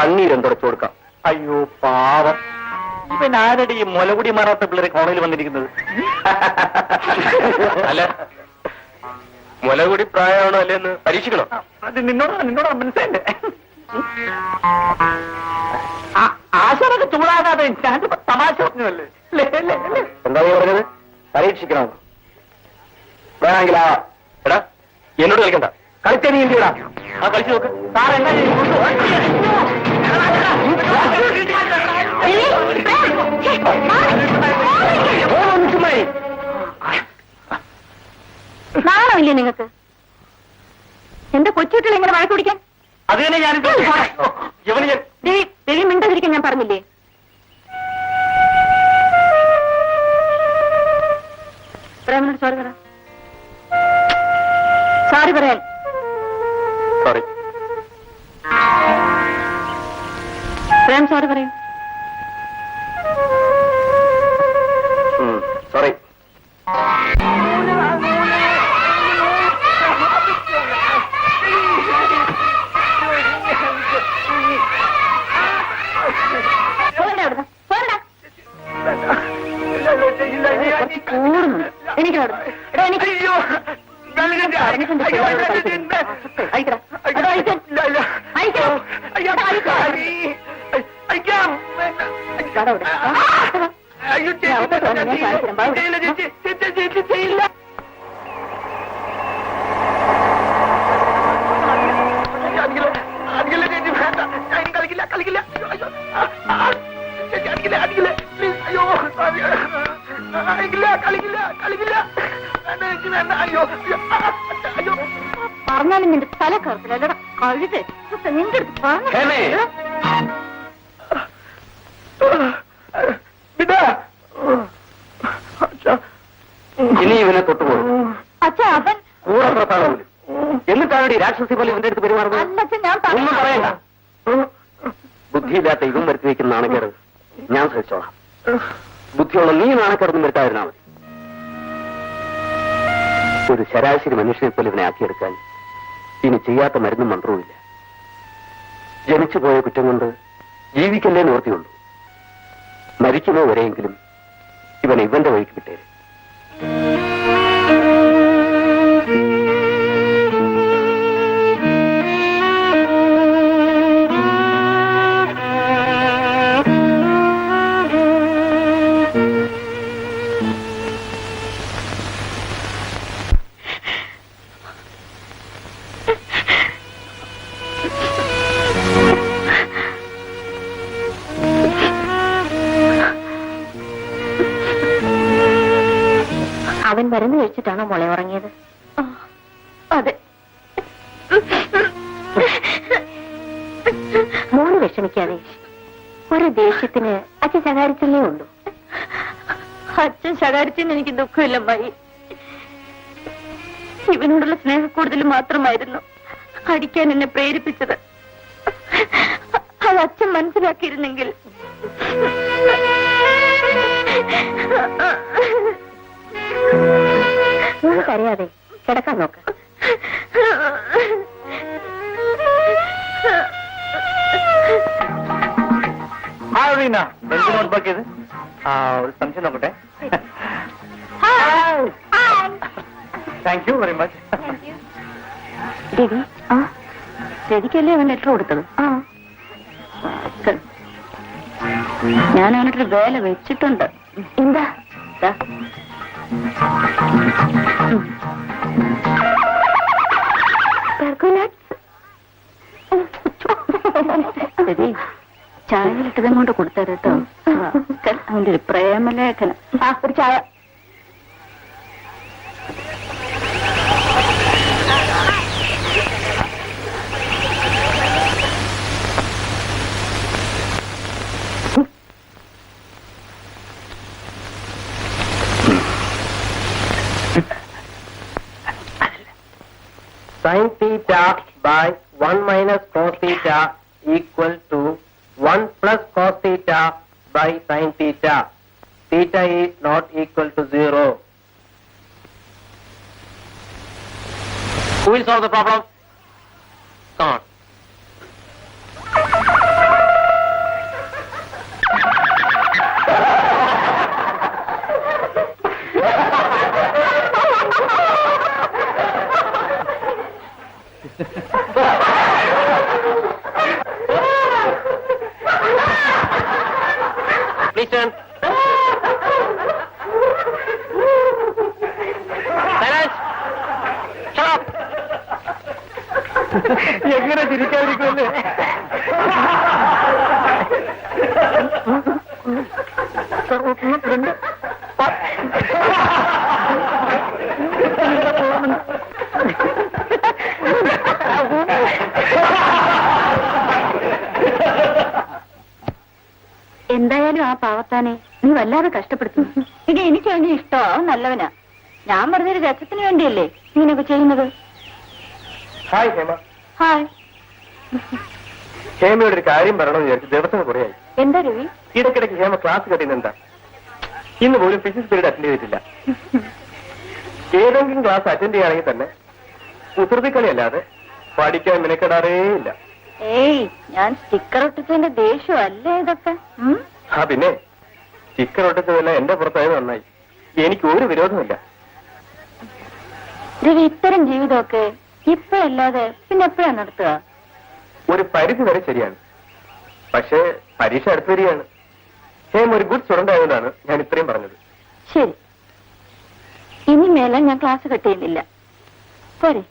കണ്ണീരും തുടച്ചു കൊടുക്കാം അയ്യോ പാവം. ഇവൻ ആരുടെ ഈ മുലകുടി മാറാത്ത പിള്ളേരെ കോണയിൽ വന്നിരിക്കുന്നത്? അല്ല മുലകുടി പ്രായമാണോ അല്ലെന്ന് പരീക്ഷിക്കണോ? അത് നിന്നോട് നിന്നോട് മനസ്സിലെ ആശാനൊക്കെ ചൂടാകാതെ ഞാൻ തമാശ പറഞ്ഞല്ലേ. എന്താ നീ പറഞ്ഞത്? പരീക്ഷിക്കണോ? വേണമെങ്കിൽ ആ എടാ എന്നോട് കളിക്കണ്ട. കളിച്ചേ നീ എന്തിടാ ആ കളിച്ചു നോക്ക്. സാർ എന്നാ നാണമില്ലേ നിങ്ങൾക്ക്? എന്റെ കൊച്ചുട്ടിൽ ഇങ്ങനെ വഴക്ക് പിടിക്കാൻ? അത് തന്നെ ഞാൻ ദേവി മിണ്ടതിരിക്കാൻ ഞാൻ പറഞ്ഞില്ലേ? പ്രേമനോട് സോറി പ്രേം സോറി പറയും സോറി എനിക്ക് പറഞ്ഞാലും നിന്റെ തല കഴുത് നിന്റെ അടുത്ത്. പറഞ്ഞു വിടാ അച്ഛാ ഇനി ഇവനെ തൊട്ടുപോകും അച്ഛാ അവൻ കൂടെ പുറത്താണ് പോലും എന്നിട്ടാണ് ഈ രാക്ഷസി പോലെ ഇവന്റെ അടുത്ത് പെരുമാറുന്നത്? ഒന്നും പറയണ്ട. ബുദ്ധിയില്ലാത്ത ഇതും വരുത്തി വെക്കുന്ന നാണക്കേട്. ഞാൻ ശ്രമിച്ചോളാം ബുദ്ധിയുള്ള നീ നാണക്കേടൊന്നും വരുത്താതിരുന്നാ മതി. ഒരു ശരാശരി മനുഷ്യനെ പോലെ ഇവനെ ആക്കിയെടുക്കാൻ ഇനി ചെയ്യാത്ത മരുന്നും മന്ത്രവുമില്ല ജനിച്ചു പോയ കുറ്റം കൊണ്ട് ജീവിക്കല്ലേ നിവർത്തിയുള്ളൂ മരിക്കുമോ വരെയെങ്കിലും ഇവനെ ഇവന്റെ വഴിക്ക് വിട്ടേര്. വിഷമിക്കാതെ. ഒരു ദേഷ്യത്തിന് അച്ഛൻ ശകാരിച്ചല്ലേ ഉള്ളൂ. അച്ഛൻ ശകാരിച്ചെന്ന് എനിക്ക് ദുഃഖമില്ല മായി ഇവനോടുള്ള സ്നേഹക്കൂടുതൽ മാത്രമായിരുന്നു അടിക്കാൻ എന്നെ പ്രേരിപ്പിച്ചത്. അത് അച്ഛൻ മനസ്സിലാക്കിയിരുന്നെങ്കിൽ. കരയാതെ കിടക്കാൻ നോക്ക്. ആ ഒരു സംശയം നോക്കട്ടെ. Thank you very much Ravi ആ. രവിക്കല്ലേ അവൻ ലെറ്റർ കൊടുത്തത്? ആ. ഞാൻ അവനൊരു വേല വെച്ചിട്ടുണ്ട്. എന്താ? ചായയിലിട്ടതും കൊണ്ട് കൊടുത്തരട്ടോ അവന്റെ ഒരു പ്രേമലേഖനം. ആ ഒരു ചായ. Plus cos theta by sin theta. Theta is not equal to 0. Who will solve the problem? Come എങ്ങനെ ചിരിക്കാതിരിക്കുമല്ലേ രണ്ട്. എന്തായാലും ആ പാവത്താനെ നീ വല്ലാതെ കഷ്ടപ്പെടുത്തുന്നു. ഇത് എനിക്ക് അതിന് ഇഷ്ടമാവും നല്ലവനാ. ഞാൻ പറഞ്ഞൊരു രസത്തിന് വേണ്ടിയല്ലേ നീനൊക്കെ ചെയ്യുന്നത്? ഹായ് ഹേമ ഹായ് ഹേമയോട് ഒരു കാര്യം പറയണമെന്ന് വിചാരിച്ചു ദിവസം കുറയായി. എന്താ രവി? ഇടയ്ക്കിടയ്ക്ക് ഹേമ ക്ലാസ് കട്ടിന്ന് എന്താ ഇന്ന് പോലും ഫിസിക്സ് പീരീഡ് അറ്റൻഡ് ചെയ്തിട്ടില്ല. ഏതെങ്കിലും ക്ലാസ് അറ്റൻഡ് ചെയ്യുകയാണെങ്കിൽ തന്നെ കുസൃതിക്കളി അല്ലാതെ പഠിക്കാൻ മെനക്കെടാറേ ഇല്ല. ഏയ് ഞാൻ സ്റ്റിക്കർ ഒട്ടിച്ചതിന്റെ ദേഷ്യമല്ലേ ഇതൊക്കെ? ആ പിന്നെ സ്റ്റിക്കർ ഒട്ടിച്ചതെല്ലാം എന്റെ പുറത്തായത് നന്നായി. എനിക്ക് ഒരു വിരോധമില്ല. രവി ഇത്തരം ജീവിതമൊക്കെ ഇപ്പഴല്ലാതെ പിന്നെ എപ്പോഴാ നടത്തുക? ഒരു പരിധി വരെ ശരിയാണ്. പക്ഷേ പരീക്ഷ അടുത്ത് വരികയാണ്. ഹേം ഒരു ഗുഡ് സ്റ്റുഡന്റ് ആയതുകൊണ്ടാണ് ഞാൻ ഇത്രയും പറഞ്ഞത്. ശരി. ഇനി മേലെ ഞാൻ ക്ലാസ് കട്ട് ചെയ്യുന്നില്ല. പോരെ.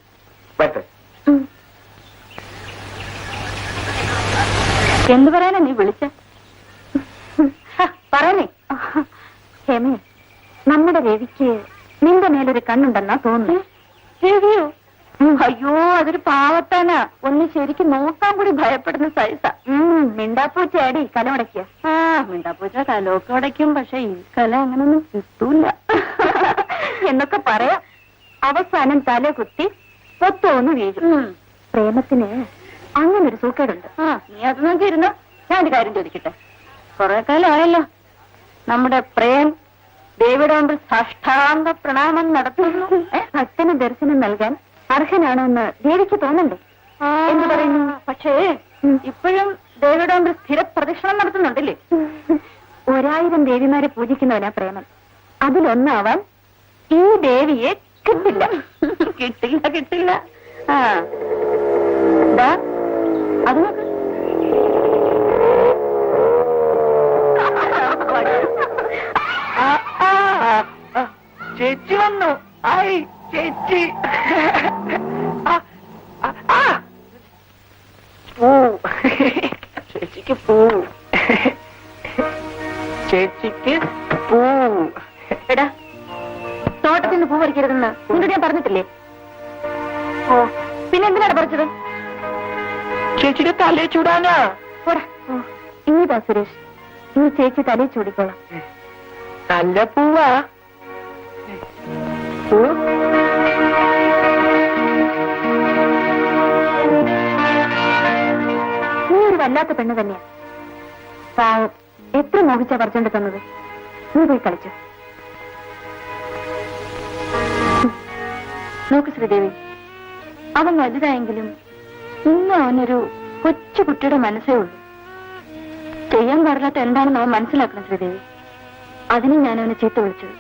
പറ്റേ ഉം. എന്ത് പറയാനാ നീ വിളിച്ച? പറയണേ. ഹേമേ നമ്മുടെ രവിക്ക് നിന്റെ മേലൊരു കണ്ണുണ്ടെന്നാ തോന്നുന്നു. രവിയോ? അയ്യോ അതൊരു പാവത്താന. ഒന്ന് ശരിക്കും നോക്കാൻ കൂടി ഭയപ്പെടുന്ന സൈസാ. മിണ്ടാപ്പൂച്ചയാടി കലമടക്കിയ ആ മിണ്ടാപ്പൂച്ച കലമൊക്കെ ഉടയ്ക്കും പക്ഷെ ഈ കല അങ്ങനൊന്നും കിട്ടൂല. എന്നൊക്കെ പറയാം. അവസാനം തല കുത്തി പൊത്തോന്ന് വീഴും. പ്രേമത്തിന് അങ്ങനെ ഒരു സൂക്കേടുണ്ട്. ആ നീ അത് നോക്കിയിരുന്ന? ഞാൻ ഒരു കാര്യം ചോദിക്കട്ടെ. കുറെ കാലമായല്ലോ. നമ്മുടെ പ്രേം ദേവിയുടെ സാഷ്ടാംഗ പ്രണാമം നടത്തുന്നു. ഭക്തന് ദർശനം നൽകാൻ അർഹനാണോ എന്ന് ദേവിക്ക് തോന്നണ്ടേ? എന്ന് പറയുന്നു? പക്ഷേ ഇപ്പോഴും ദേവിയുടെ മുമ്പിൽ സ്ഥിര പ്രദക്ഷിണം നടത്തുന്നുണ്ടല്ലേ ഒരായിരം ദേവിമാരെ പൂജിക്കുന്നവനാ പ്രേമൻ. അതിലൊന്നാവാൻ ഈ ദേവിയെ കിട്ടില്ല. കിട്ടില്ല കിട്ടില്ല. ആ. അത് നോക്ക്. ചേച്ചി വന്നു. ആയി ചേച്ചി. ചേച്ചിക്ക് പൂ. എടാ തോട്ടത്തിൽ നിന്ന് പൂ പറിക്കരുതെന്ന് നിന്നോട് ഞാൻ പറഞ്ഞിട്ടില്ലേ? ഓ പിന്നെ എന്തിനാണ് പറിച്ചത്? ചേച്ചിയുടെ തലേ ചൂടാനാ. പോടാ. ഇനിതാ സുരേഷ്. ഇനി ചേച്ചി തലേ ചൂടിക്കോളാം. നല്ല പൂവാ. പൂ. നീ ഒരു വല്ലാത്ത പെണ്ണ് തന്നെയാ. പാവം. എത്ര മോഹിച്ചാ പറിച്ചോണ്ട് തന്നത്? നീ പോയി കളിച്ചു. നോക്ക് ശ്രീദേവി അവൻ വലുതായെങ്കിലും ഇന്ന് അവനൊരു കൊച്ചു കുട്ടിയുടെ മനസ്സേ ഉള്ളൂ. ചെയ്യാൻ പാടില്ലാത്ത എന്താണെന്ന് അവൻ മനസ്സിലാക്കണം ശ്രീദേവി. അതിന് ഞാൻ അവനെ ചീത്ത വിളിച്ചത്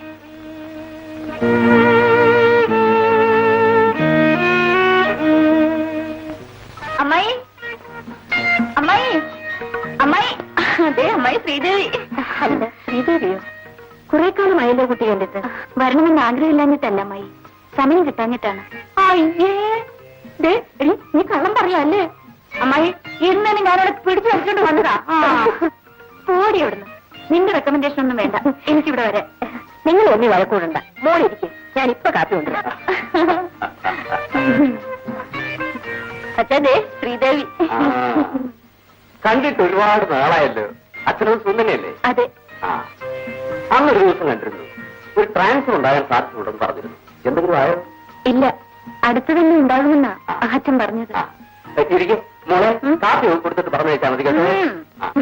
ശ്രീദേവി അല്ല ശ്രീദേവിയോ കുറെ കാലമായല്ലോ കുട്ടി കണ്ടിട്ട്. വരണമെന്ന് ആഗ്രഹമില്ലാഞ്ഞിട്ടല്ല അമ്മായി. സമയം കിട്ടാഞ്ഞിട്ടാണ്. അയ്യേ! ദേ, എടി, നീ കള്ളം പറയാല്ലേ അമ്മായി ഇന്നലെ ഞാനവിടെ പിടിച്ചു വെച്ചിട്ട് വന്നതാ. പോടി അവിടുന്ന്. നിന്റെ റെക്കമെൻഡേഷൻ ഒന്നും വേണ്ട. എനിക്കിവിടെ വരെ. നിങ്ങൾ ഒന്നി വഴക്കൂടണ്ട. മോളിരിക്കും ഞാൻ ഇപ്പൊ കാപ്പി കൊണ്ടുവരാം. ദേ ശ്രീദേവി. കണ്ടിട്ട് ഒരുപാട് നാളായല്ലോ. അച്ഛനും സുന്ദരല്ലേ അതെ. ആ. അന്നൊരു ദിവസം കണ്ടിരുന്നു. ഒരു ട്രാൻസ്ഫർ ഉണ്ടാകാൻ സാധ്യതയുണ്ടെന്ന് പറഞ്ഞിരുന്നു. എന്തെങ്കിലും ആയോ? ഇല്ല. അടുത്തു തന്നെ ഉണ്ടാകുമെന്നാ അച്ഛൻ പറഞ്ഞത്. ഇരിക്കും. മോളെ കാപ്പി കൊടുത്തിട്ട് പറഞ്ഞു മതി കേട്ടോ.